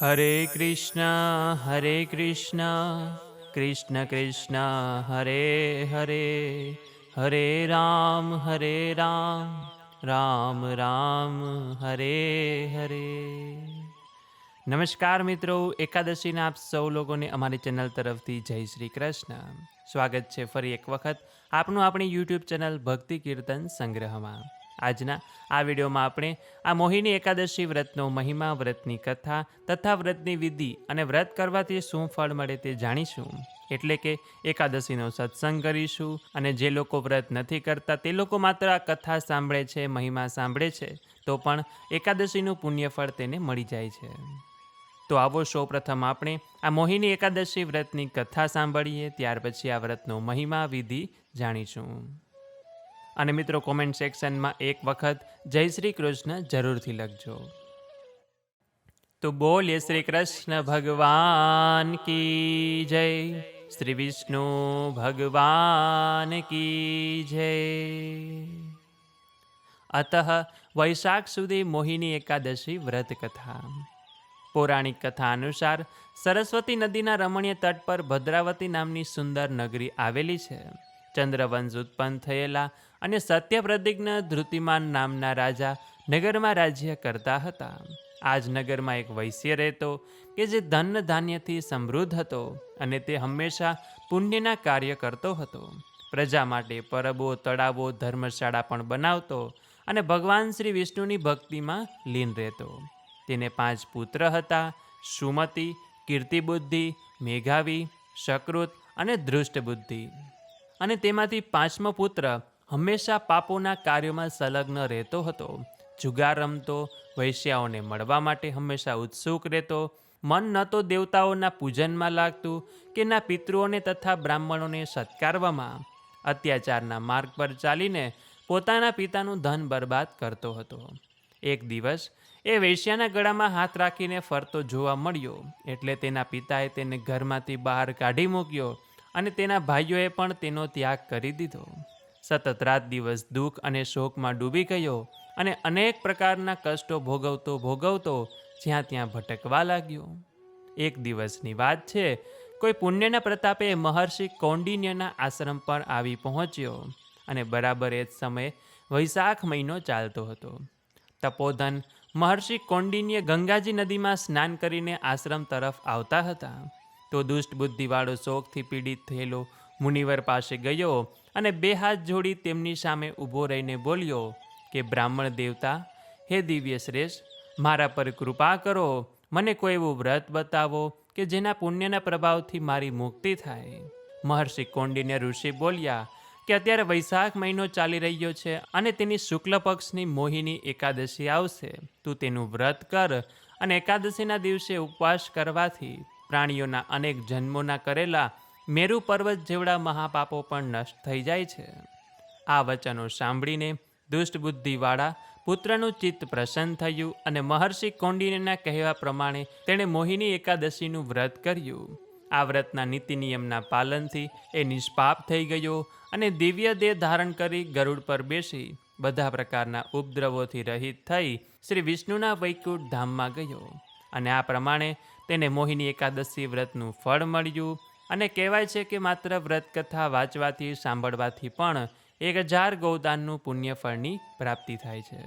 હરે કૃષ્ણ હરે કૃષ્ણ કૃષ્ણ કૃષ્ણ હરે હરે હરે રામ હરે રામ રામ રામ હરે હરે નમસ્કાર મિત્રો એકાદશીના આપ સૌ લોકોને અમારી ચેનલ તરફથી જય શ્રી કૃષ્ણ. સ્વાગત છે ફરી એક વખત આપનું આપણી યુટ્યુબ ચેનલ ભક્તિ કીર્તન સંગ્રહમાં. આજના આ વિડીયોમાં આપણે આ મોહિની એકાદશી વ્રતનો મહિમા, વ્રતની કથા તથા વ્રતની વિધિ અને વ્રત કરવાથી શું ફળ મળે તે જાણીશું. એટલે કે એકાદશીનો સત્સંગ કરીશું અને જે લોકો વ્રત નથી કરતા તે લોકો માત્ર આ કથા સાંભળે છે, મહિમા સાંભળે છે, તો પણ એકાદશીનું પુણ્યફળ તેને મળી જાય છે. તો આવો સૌ પ્રથમ આપણે આ મોહિની એકાદશી વ્રતની કથા સાંભળીએ, ત્યાર પછી આ વ્રતનો મહિમા, વિધિ જાણીશું. અને મિત્રો કોમેન્ટ સેક્શનમાં એક વખત જય શ્રી કૃષ્ણ જરૂરથી લખજો. તો બોલે શ્રી કૃષ્ણ ભગવાન કી જય. શ્રી વિષ્ણુ ભગવાન કી જય. અતઃ વૈશાખ સુધી મોહિની એકાદશી વ્રત કથા. પૌરાણિક કથા અનુસાર સરસ્વતી નદીના રમણીય તટ પર ભદ્રાવતી નામની સુંદર નગરી આવેલી છે. ચંદ્રવંશ ઉત્પન્ન થયેલા અને સત્યપ્રતિજ્ઞ ધૃતિમાન નામના રાજા નગરમાં રાજ્ય કરતા હતા. આજ નગરમાં એક વૈશ્ય રહેતો, કે જે ધન ધાન્યથી સમૃદ્ધ હતો અને તે હંમેશા પુણ્યના કાર્ય કરતો હતો. પ્રજા માટે પરબો, તળાવો, ધર્મશાળા પણ બનાવતો અને ભગવાન શ્રી વિષ્ણુની ભક્તિમાં લીન રહેતો. તેને પાંચ પુત્ર હતા, સુમતિ, કીર્તિબુદ્ધિ, મેઘાવી સકૃત અને ધૃષ્ટ બુદ્ધિ અને તેમાંથી પાંચમો પુત્ર હંમેશા પાપોના કાર્યોમાં સંલગ્ન રહેતો હતો. જુગાર રમતો, વૈશ્યાઓને મળવા માટે હંમેશા ઉત્સુક રહેતો. મન ન તો દેવતાઓના પૂજનમાં લાગતું કે ના પિતૃઓને તથા બ્રાહ્મણોને સત્કારવામાં. અત્યાચારના માર્ગ પર ચાલીને પોતાના પિતાનું ધન બરબાદ કરતો હતો. એક દિવસ એ વૈશ્યાના ગળામાં હાથ રાખીને ફરતો જોવા મળ્યો. એટલે તેના પિતાએ તેને ઘરમાંથી બહાર કાઢી મૂક્યો અને તેના ભાઈઓએ પણ તેનો ત્યાગ કરી દીધો. સતત રાત દિવસ દુઃખ અને શોકમાં ડૂબી ગયો અને અનેક પ્રકારના કષ્ટો ભોગવતો ભોગવતો જ્યાં ત્યાં ભટકવા લાગ્યો. એક દિવસની વાત છે, કોઈ પુણ્યના પ્રતાપે મહર્ષિ કૌંડિન્યના આશ્રમ પર આવી પહોંચ્યો અને બરાબર એ જ સમયે વૈશાખ મહિનો ચાલતો હતો. તપોધન મહર્ષિ કૌંડિન્ય ગંગાજી નદીમાં સ્નાન કરીને આશ્રમ તરફ આવતા હતા. તો દુષ્ટ બુદ્ધિવાળો શોકથી પીડિત થયેલો મુનિવર પાસે ગયો અને બે હાથ જોડી તેમની સામે ઊભો રહીને બોલ્યો કે, બ્રાહ્મણ દેવતા, હે દિવ્ય શ્રેષ્ઠ, મારા પર કૃપા કરો. મને કોઈ એવું વ્રત બતાવો કે જેના પુણ્યના પ્રભાવથી મારી મુક્તિ થાય. મહર્ષિ કોંડિન્ય ઋષિ બોલ્યા કે, અત્યારે વૈશાખ મહિનો ચાલી રહ્યો છે અને તેની શુક્લ પક્ષની મોહિની એકાદશી આવશે. તું તેનું વ્રત કર અને એકાદશીના દિવસે ઉપવાસ કરવાથી પ્રાણીઓના અનેક જન્મોના કરેલા મેરુ પર્વત જેવડા મહાપાપો પણ નષ્ટ થઈ જાય છે. આ વચનો સાંભળીને દુષ્ટ બુદ્ધિવાળા પુત્રનું ચિત્ત પ્રસન્ન થયું અને મહર્ષિ કૌંડિન્યના કહેવા પ્રમાણે તેણે મોહિની એકાદશીનું વ્રત કર્યું. આ વ્રતના નીતિ નિયમના પાલનથી એ નિષ્પાપ થઈ ગયો અને દિવ્ય દેહ ધારણ કરી ગરુડ પર બેસી બધા પ્રકારના ઉપદ્રવોથી રહિત થઈ શ્રી વિષ્ણુના વૈકુંઠ ધામમાં ગયો અને આ પ્રમાણે તેને મોહિની એકાદશી વ્રતનું ફળ મળ્યું અને કહેવાય છે કે માત્ર વ્રતકથા વાંચવાથી, સાંભળવાથી પણ એક હજાર ગૌદાનનું પુણ્યફળની પ્રાપ્તિ થાય છે.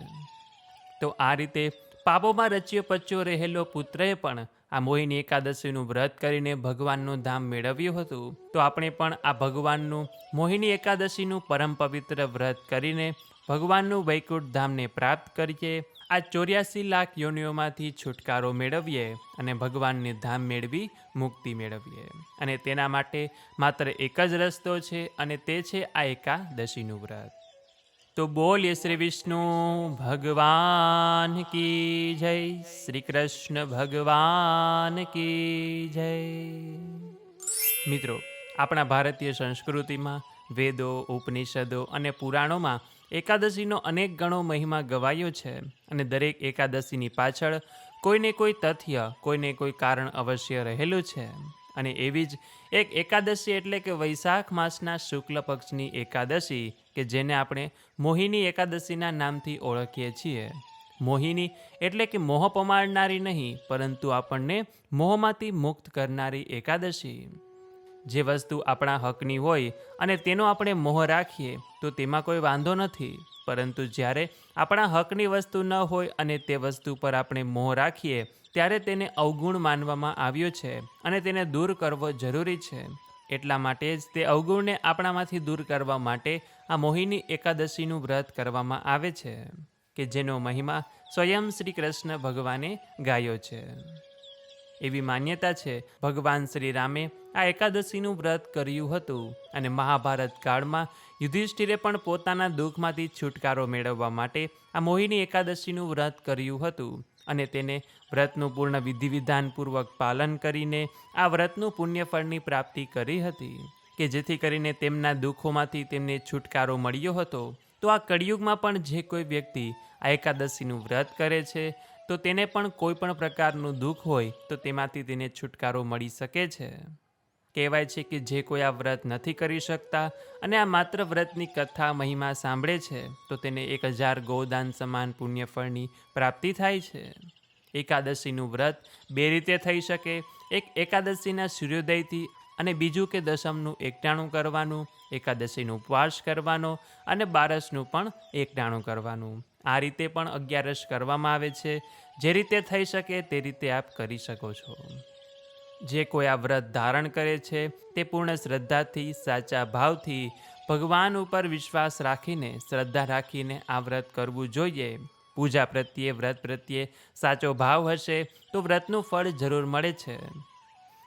તો આ રીતે પાપોમાં રચ્યો પચ્યો રહેલો પુત્રએ પણ આ મોહિની એકાદશીનું વ્રત કરીને ભગવાનનું ધામ મેળવ્યું હતું. તો આપણે પણ આ ભગવાનનું, મોહિની એકાદશીનું પરમ પવિત્ર વ્રત કરીને ભગવાનનું વૈકુંઠ ધામને પ્રાપ્ત કરીએ. આ ચોર્યાસી લાખ યોનિઓમાંથી છુટકારો મેળવીએ અને ભગવાનને ધામ મેળવી મુક્તિ મેળવીએ. અને તેના માટે માત્ર એક જ રસ્તો છે અને તે છે આ એકાદશીનું વ્રત. તો બોલીએ શ્રી વિષ્ણુ, ભગવાન કી જય? શ્રી કૃષ્ણ ભગવાન કી જય? મિત્રો, આપણા ભારતીય સંસ્કૃતિમાં વેદો, ઉપનિષદો અને પુરાણોમાં એકાદશીનો અનેક ગણો મહિમા ગવાયો છે અને દરેક એકાદશીની પાછળ કોઈને કોઈ તથ્ય, કોઈને કોઈ કારણ અવશ્ય રહેલું છે. અને એવી જ એક એકાદશી એટલે કે વૈશાખ માસના શુક્લ પક્ષની એકાદશી, કે જેને આપણે મોહિની એકાદશીના નામથી ઓળખીએ છીએ. મોહિની એટલે કે મોહ પમાડનારી નહીં, પરંતુ આપણને મોહમાંથી મુક્ત કરનારી એકાદશી. જે વસ્તુ આપણા હકની હોય અને તેનો આપણે મોહ રાખીએ, તો તેમાં કોઈ વાંધો નથી. પરંતુ જ્યારે આપણા હકની વસ્તુ ન હોય અને તે વસ્તુ પર આપણે મોહ રાખીએ, ત્યારે તેને અવગુણ માનવામાં આવ્યો છે અને તેને દૂર કરવો જરૂરી છે. એટલા માટે જ તે અવગુણને આપણામાંથી દૂર કરવા માટે આ મોહિની એકાદશીનું વ્રત કરવામાં આવે છે, કે જેનો મહિમા સ્વયં શ્રી કૃષ્ણ ભગવાને ગાયો છે. એવી માન્યતા છે. ભગવાન શ્રી રામે આ એકાદશીનું વ્રત કર્યું હતું અને મહાભારત કાળમાં યુધિષ્ઠિરે પણ પોતાના દુઃખમાંથી છુટકારો મેળવવા માટે આ મોહિની એકાદશીનું વ્રત કર્યું હતું અને તેને વ્રતનું પૂર્ણ વિધિ વિધાનપૂર્વક પાલન કરીને આ વ્રતનું પુણ્યફળની પ્રાપ્તિ કરી હતી કે જેથી કરીને તેમના દુઃખોમાંથી તેમને છુટકારો મળ્યો હતો. તો આ કળિયુગમાં પણ જે કોઈ વ્યક્તિ આ એકાદશીનું વ્રત કરે છે તો તેને પણ કોઈ પણ પ્રકારનું દુઃખ હોય, તો તેમાંથી તેને છુટકારો મળી શકે છે. કહેવાય છે કે જે કોઈ આ વ્રત નથી કરી શકતા અને આ માત્ર વ્રતની કથા મહિમા સાંભળે છે, તો તેને એક હજાર ગૌદાન સમાન પુણ્યફળની પ્રાપ્તિ થાય છે. એકાદશીનું વ્રત બે રીતે થઈ શકે, એક એકાદશીના સૂર્યોદયથી અને બીજું કે દશમનું એકટાણું કરવાનું, એકાદશીનું ઉપવાસ કરવાનો અને બારસનું પણ એકટાણું કરવાનું. આ રીતે પણ અગિયારસ કરવામાં આવે છે. જે રીતે થઈ શકે તે રીતે આપ કરી શકો છો. જે કોઈ આ વ્રત ધારણ કરે છે, તે પૂર્ણ શ્રદ્ધાથી, સાચા ભાવથી, ભગવાન ઉપર વિશ્વાસ રાખીને, શ્રદ્ધા રાખીને આ વ્રત કરવું જોઈએ. પૂજા પ્રત્યે, વ્રત પ્રત્યે સાચો ભાવ હશે તો વ્રતનું ફળ જરૂર મળે છે.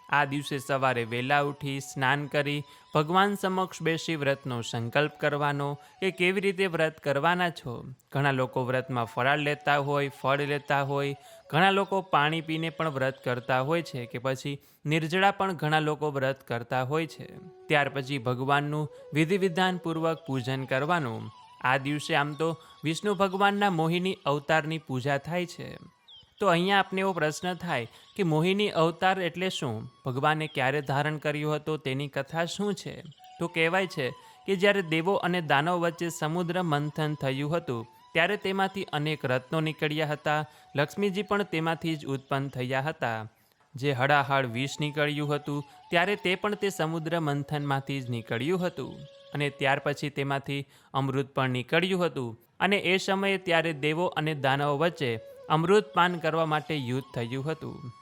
આ દિવસે સવારે વહેલા ઉઠી સ્નાન કરી ભગવાન સમક્ષ બેસી વ્રતનો સંકલ્પ કરવાનો. કે કેવી રીતે વ્રત કરવાના છો? ઘણા લોકો વ્રતમાં ફરાળ લેતા હોય, ફળ લેતા હોય. ઘણા લોકો પાણી પીને પણ વ્રત કરતા હોય છે કે પછી નિર્જળા પણ ઘણા લોકો વ્રત કરતા હોય છે. ત્યાર પછી ભગવાનનું વિધિ વિધાનપૂર્વક પૂજન કરવાનું. આ દિવસે આમ તો વિષ્ણુ ભગવાનના મોહિની અવતારની પૂજા થાય છે. તો અહીંયા આપને એવો પ્રશ્ન થાય કે મોહિની અવતાર એટલે શું? ભગવાને ક્યારે ધારણ કર્યું હતું? તેની કથા શું છે? તો કહેવાય છે કે જ્યારે દેવો અને દાનવ વચ્ચે સમુદ્ર મંથન થયું હતું, ત્યારે તેમાંથી અનેક રત્નો નીકળ્યા હતા. લક્ષ્મીજી પણ તેમાંથી જ ઉત્પન્ન થયા હતા. જે હળાહળ વિષ નીકળ્યું હતું, ત્યારે તે પણ તે સમુદ્ર મંથનમાંથી જ નીકળ્યું હતું. અને ત્યાર પછી તેમાંથી અમૃત પણ નીકળ્યું હતું. અને એ સમયે ત્યારે દેવો અને દાનવો વચ્ચે અમૃતપાન કરવા માટે યુદ્ધ થયું હતું.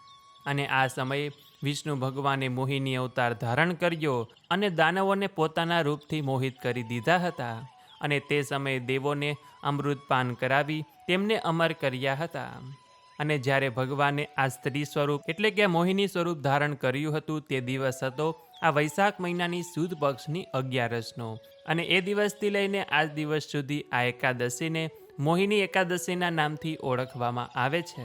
અને આ સમયે વિષ્ણુ ભગવાને મોહિની અવતાર ધારણ કર્યો અને દાનવોને પોતાના રૂપથી મોહિત કરી દીધા હતા. અને તે સમયે દેવોને અમૃતપાન કરાવી તેમને અમર કર્યા હતા. અને જ્યારે ભગવાને આ સ્ત્રી સ્વરૂપ એટલે કે મોહિની સ્વરૂપ ધારણ કર્યું હતું, તે દિવસ હતો આ વૈશાખ મહિનાની સુદ પક્ષની અગિયારસનો. અને એ દિવસથી લઈને આજ દિવસ સુધી આ એકાદશીને મોહિની એકાદશીના નામથી ઓળખવામાં આવે છે.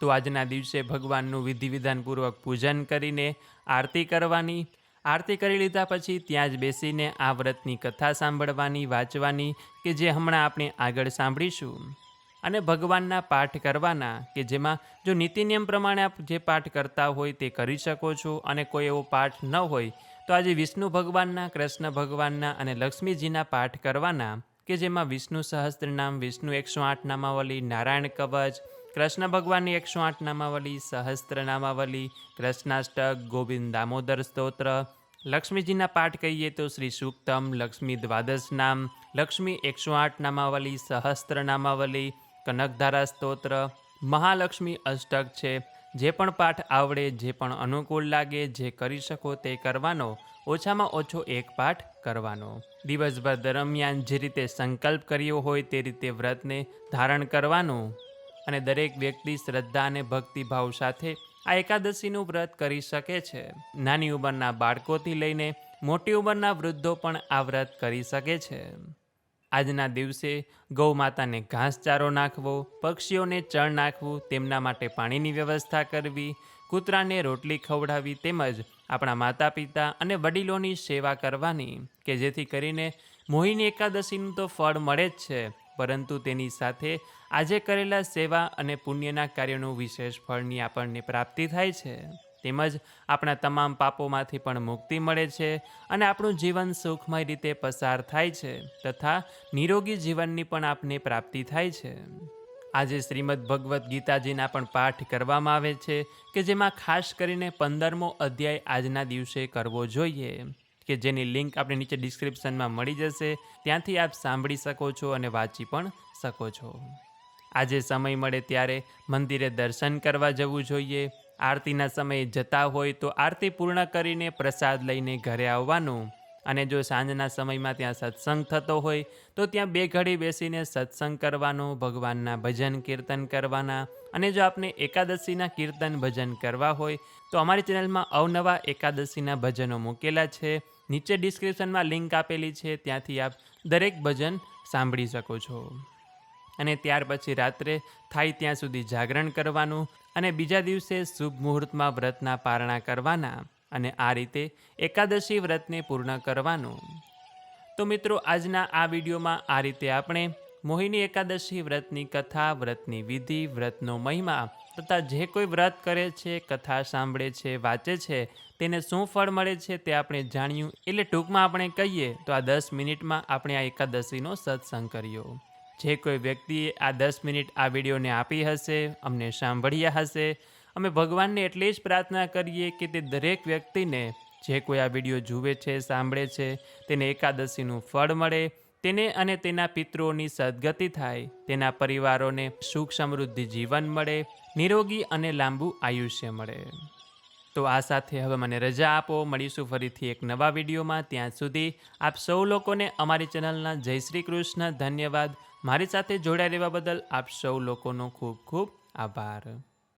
તો આજના દિવસે ભગવાનનું વિધિ વિધાનપૂર્વક પૂજન કરીને આરતી કરવાની, આરતી કરી લીધા પછી ત્યાં જ બેસીને આ વ્રતની કથા સાંભળવાની, વાંચવાની કે જે હમણાં આપણે આગળ સાંભળીશું. અને ભગવાનના પાઠ કરવાના કે જેમાં જો નીતિ નિયમ પ્રમાણે આપ જે પાઠ કરતા હોય તે કરી શકો છો અને કોઈ એવો પાઠ ન હોય, તો આજે વિષ્ણુ ભગવાનના, કૃષ્ણ ભગવાનના અને લક્ષ્મીજીના પાઠ કરવાના કે જેમાં વિષ્ણુ સહસ્ત્રનામ, વિષ્ણુ એકસો આઠ નામાવલી, નારાયણ કવચ, કૃષ્ણ ભગવાનની એકસો આઠ નામાવલી, સહસ્ત્ર નામાવલી, કૃષ્ણાષ્ટક, ગોવિંદ દામોદર સ્તોત્ર. લક્ષ્મીજીના પાઠ કહીએ તો શ્રી સૂક્તમ, લક્ષ્મી દ્વાદશ નામ, લક્ષ્મી એકસો આઠ નામાવલી, સહસ્ત્ર નામાવલી, કનકધારા સ્તોત્ર. મહાલક્ષ્મી અષ્ટક છે. જે પણ પાઠ આવડે, જે પણ અનુકૂળ લાગે, જે કરી શકો તે કરવાનો ઓછામાં ઓછો એક પાઠ કરવાનો. દિવસભર દરમિયાન જે રીતે સંકલ્પ કર્યો હોય તે રીતે વ્રતને ધારણ કરવાનું અને દરેક વ્યક્તિ શ્રદ્ધા અને ભક્તિભાવ સાથે આ એકાદશીનું વ્રત કરી શકે છે. નાની ઉંમરના બાળકોથી લઈને મોટી ઉંમરના વૃદ્ધો પણ આ વ્રત કરી શકે છે. આજના દિવસે ગૌ માતાને ઘાસચારો નાખવો, પક્ષીઓને ચણ નાખવું, તેમના માટે પાણીની વ્યવસ્થા કરવી કૂતરાને રોટલી ખવડાવી તેમજ આપણા માતા પિતા અને વડીલોની સેવા કરવાની, કે જેથી કરીને મોહિની એકાદશીનું તો ફળ મળે જ છે, પરંતુ તેની સાથે આજે કરેલા સેવા અને પુણ્યના કાર્યોનું વિશેષ ફળની આપણને પ્રાપ્તિ થાય છે. તેમજ આપણા તમામ પાપોમાંથી પણ મુક્તિ મળે છે અને આપણું જીવન સુખમય રીતે પસાર થાય છે, તથા નિરોગી જીવનની પણ આપને પ્રાપ્તિ થાય છે. આજે શ્રીમદ ભગવદ્ ગીતાજીના પણ પાઠ કરવામાં આવે છે કે જેમાં ખાસ કરીને પંદરમો અધ્યાય આજના દિવસે કરવો જોઈએ. કે જેની લિંક આપણે નીચે ડિસ્ક્રિપ્શનમાં મળી જશે. ત્યાંથી આપ સાંભળી શકો છો અને વાંચી પણ શકો છો. આજે સમય મળે ત્યારે મંદિરે દર્શન કરવા જવું જોઈએ. આરતીના સમયે જતા હોય તો આરતી પૂર્ણ કરીને પ્રસાદ લઈને ઘરે આવવાનું. અને જો સાંજના સમયમાં ત્યાં સત્સંગ થતો હોય, તો ત્યાં બે ઘડી બેસીને સત્સંગ કરવાનો, ભગવાનના ભજન કીર્તન કરવાના. અને જો આપને એકાદશીના કીર્તન ભજન કરવા હોય, તો અમારી ચેનલમાં અવનવા એકાદશીના ભજનો મૂકેલા છે. નીચે ડિસ્ક્રિપ્શનમાં લિંક આપેલી છે, ત્યાંથી આપ દરેક ભજન સાંભળી શકો છો. અને ત્યાર પછી રાત્રે થાય ત્યાં સુધી જાગરણ કરવાનું અને બીજા દિવસે શુભ મુહૂર્તમાં વ્રતના પારણા કરવાના. અને આ રીતે એકાદશી વ્રતને પૂર્ણ કરવાનું. તો મિત્રો, આજના આ વિડીયોમાં આ રીતે આપણે મોહિની એકાદશી વ્રતની કથા, વ્રતની વિધિ, વ્રતનો મહિમા તથા જે કોઈ વ્રત કરે છે, કથા સાંભળે છે, વાંચે છે, તેને શું ફળ મળે છે તે આપણે જાણ્યું. એટલે ટૂંકમાં આપણે કહીએ તો આ દસ મિનિટમાં આપણે આ એકાદશીનો સત્સંગ કર્યો. જે કોઈ વ્યક્તિએ આ દસ મિનિટ આ વિડીયોને આપી હશે, અમને સાંભળ્યા હશે અમે ભગવાનને એટલી જ પ્રાર્થના કરીએ કે તે દરેક વ્યક્તિને જે કોઈ આ વીડિયો જુએ છે, સાંભળે છે, તેને એકાદશીનું ફળ મળે, તેને અને તેના પિતૃઓની સદગતિ થાય, તેના પરિવારોને સુખ સમૃદ્ધિ જીવન મળે, નિરોગી અને લાંબુ આયુષ્ય મળે. તો આ સાથે હવે મને રજા આપો. મળીશું ફરીથી એક નવા વિડીયોમાં. ત્યાં સુધી આપ સૌ લોકોને અમારી ચેનલના જય શ્રી કૃષ્ણ ધન્યવાદ. મારી સાથે જોડાઈ રહેવા બદલ આપ સૌ લોકોનો ખૂબ ખૂબ આભાર.